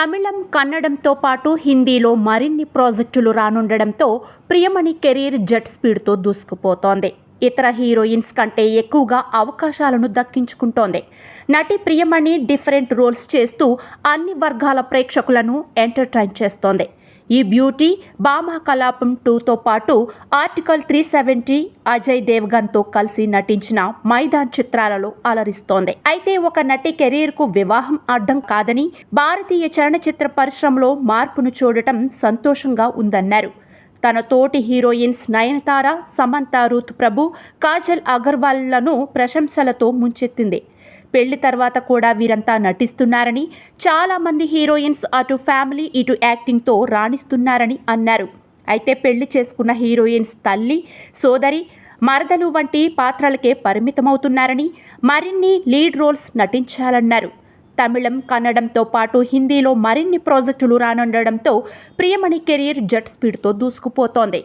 తమిళం కన్నడంతో పాటు హిందీలో మరిన్ని ప్రాజెక్టులు రానుండడంతో ప్రియమణి కెరీర్ జెట్ స్పీడ్తో దూసుకుపోతోంది. ఇతర హీరోయిన్స్ కంటే ఎక్కువగా అవకాశాలను దక్కించుకుంటోంది. నటి ప్రియమణి డిఫరెంట్ రోల్స్ చేస్తూ అన్ని వర్గాల ప్రేక్షకులను ఎంటర్టైన్ చేస్తోంది. ఈ బ్యూటీ బామా కలాపం టూతో పాటు ఆర్టికల్ త్రీ సెవెంటీ అజయ్ దేవ్గన్తో కలిసి నటించిన మైదాన్ చిత్రాలలో అలరిస్తోంది. అయితే ఒక నటి కెరీర్కు వివాహం అడ్డం కాదని భారతీయ చలనచిత్ర పరిశ్రమలో మార్పును చూడటం సంతోషంగా ఉందన్నారు. తన తోటి హీరోయిన్స్ నయనతార సమంత రూత్ ప్రభు కాజల్ అగర్వాల్లను ప్రశంసలతో ముంచెత్తింది. పెళ్ళి తర్వాత కూడా వీరంతా నటిస్తున్నారని చాలామంది హీరోయిన్స్ అటు ఫ్యామిలీ ఇటు యాక్టింగ్తో రాణిస్తున్నారని అన్నారు. అయితే పెళ్ళి చేసుకున్న హీరోయిన్స్ తల్లి సోదరి మరదలు వంటి పాత్రలకే పరిమితమవుతున్నారని మరిన్ని లీడ్ రోల్స్ నటించాలన్నారు. తమిళం కన్నడంతో పాటు హిందీలో మరిన్ని ప్రాజెక్టులు రానుండడంతో ప్రియమణి కెరీర్ జెట్ స్పీడ్తో దూసుకుపోతోంది.